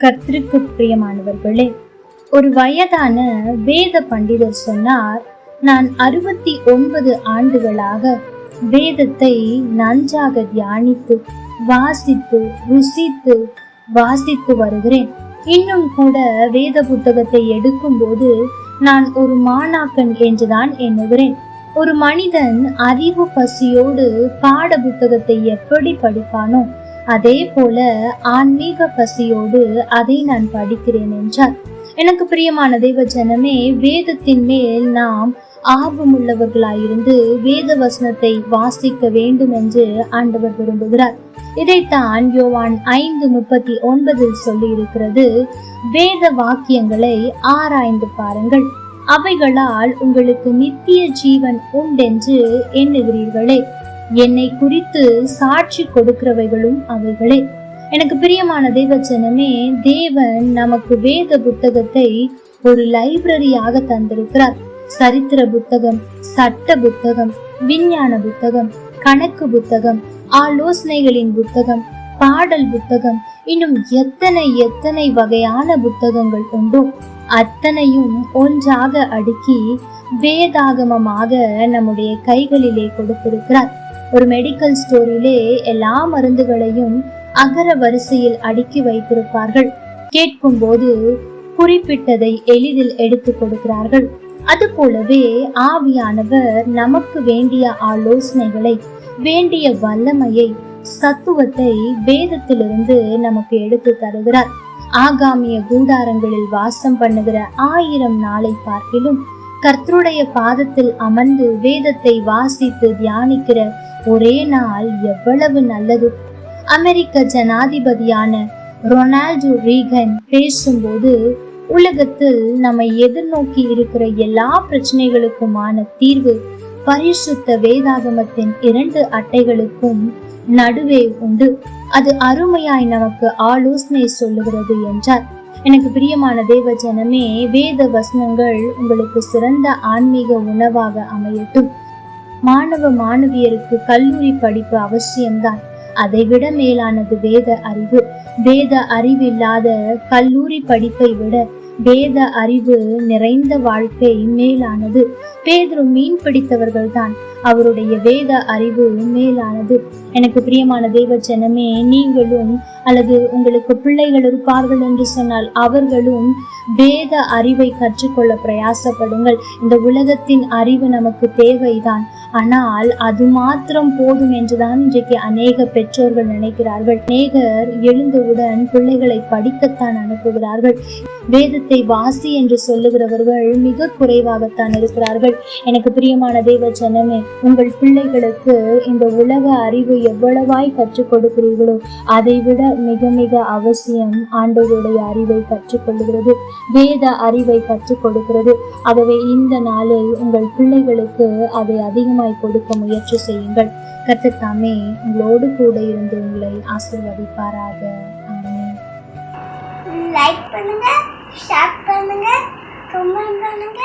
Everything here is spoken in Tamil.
கர்த்தருக்கு பிரியமானவர்களே ஒரு வயதான வேத பண்டிதர் சொன்னார் நான் அறுபத்தி ஒன்பது ஆண்டுகளாக வேதத்தை நன்றாக தியானித்து வாசித்து ருசித்து வாசித்து வருகிறேன். இன்னும் கூட வேத புத்தகத்தை எடுக்கும்போது நான் ஒரு மாணாக்கன் என்றுதான் எண்ணுகிறேன். ஒரு மனிதன் அறிவு பசியோடு பாட புத்தகத்தை எப்படி படிப்பானோ அதே போல ஆன்மீக பசியோடு அதை நான் படிக்கிறேன் என்றார். எனக்கு பிரியமான தெய்வ ஜனமே வேதத்தின் மேல் நாம் ஆர்வமுள்ளவர்களாயிருந்து வேத வசனத்தை வாசிக்க வேண்டும் என்று ஆண்டவர் விரும்புகிறார். இதைத்தான் யோவான் ஐந்து முப்பத்தி ஒன்பதில் சொல்லி இருக்கிறது வேத வாக்கியங்களை ஆராய்ந்து பாருங்கள். அவைகளால் உங்களுக்கு நித்திய ஜீவன் உண்டென்று எண்ணுகிறீர்களே. என்னை குறித்து சாட்சி கொடுக்கிறவைகளும் அவைகளே எனக்கு பிரியமான தேவச்சனமே தேவன் நமக்கு வேத புத்தகத்தை ஒரு லைப்ரரியாக தந்திருக்கிறார். சரித்திர புத்தகம் சட்ட புத்தகம் விஞ்ஞான புத்தகம் கணக்கு புத்தகம் ஆலோசனைகளின் புத்தகம் பாடல் புத்தகம் இன்னும் எத்தனை எத்தனை வகையான புத்தகங்கள் உண்டோ அத்தனையும் ஒன்றாக அடுக்கி வேதாகமமாக நம்முடைய கைகளிலே கொடுத்திருக்கிறார். ஒரு மெடிக்கல் ஸ்டோரிலே எல்லா மருந்துகளையும் அகர வரிசையில் அடுக்கி வைத்திருப்பார்கள். கேட்கும் போது குறிப்பிட்டதை எளிதில் எடுத்து கொடுக்கிறார்கள். அது போலவே ஆவியானவர் நமக்கு வேண்டிய ஆலோசனைகளை வேண்டிய வல்லமையை சத்துவத்தை வேதத்திலிருந்து நமக்கு எடுத்து தருகிறார். ஆகாமிய கூடாரங்களில் வாசம் பண்ணுகிற ஆயிரம் நாளை பார்க்கிலும் கர்த்தருடைய பாதத்தில் அமர்ந்து வேதத்தை வாசித்து தியானிக்கிற ஒரே நாள் எவ்வளவு நல்லது? அமெரிக்க ஜனாதிபதியான ரொனால்டு ரீகன் பேசும்போது உலகத்தில் நம்ம எதிர்நோக்கி இருக்கிற எல்லா பிரச்சனைகளுக்குமான தீர்வு பரிசுத்த வேதாகமத்தின் இரண்டு அட்டைகளுக்கும் நடுவே உண்டு. அது அருமையாய் நமக்கு ஆலோசனை சொல்லுகிறது என்றார். எனக்கு பிரியமான தேவ ஜனமே வேத வசனங்கள் உங்களுக்கு சிறந்த ஆன்மீக உணவாக அமையட்டும். மாணவ மாணவியருக்கு கல்லூரி படிப்பு அவசியம்தான். அதைவிட மேலானது வேத அறிவு. வேத அறிவில்லாத கல்லூரி படிப்பை விட வேத அறிவு நிறைந்த வாழ்க்கை மேலானது. பேதுரு மீன் பிடித்தவர்கள் தான் அவருடைய வேத அறிவு மேலானது. எனக்கு பிரியமான தெய்வ ஜனமே நீங்களும் அல்லது உங்களுக்கு பிள்ளைகள் இருப்பார்கள் என்று சொன்னால் அவர்களும் வேத அறிவை கற்றுக்கொள்ள பிரயாசப்படுங்கள். இந்த உலகத்தின் அறிவு நமக்கு தேவைதான். ஆனால் அது மாத்திரம் போதும் என்றுதான் இன்றைக்கு அநேக பெற்றோர்கள் நினைக்கிறார்கள். அநேகர் எழுந்தவுடன் பிள்ளைகளை படிக்கத்தான் அனுப்புகிறார்கள். வேதத்தை வாசி என்று சொல்லுகிறவர்கள் மிக குறைவாகத்தான் இருக்கிறார்கள். எனக்கு பிரியமான தேவ ஜனமே உங்கள் பிள்ளைகளுக்கு இந்த உலக அறிவு எவ்வளவாய் கற்றுக் கொடுக்கிறீர்களோ அதை விட மிக மிக அவசியம் ஆண்டவருடைய அறிவை கற்றுக்கொள்கிறது வேத அறிவை கற்றுக் கொடுக்கிறது. ஆகவே இந்த நாளில் உங்கள் பிள்ளைகளுக்கு அதை அதிகம் அதிகமாய் கொடுக்க முயற்சி செய்யுங்கள். கர்த்தர் உங்களோடு கூட இருந்து உங்களை ஆசீர்வதிப்பாராக. லைக் பண்ணுங்க ஷேர் பண்ணுங்க கமெண்ட் பண்ணுங்க.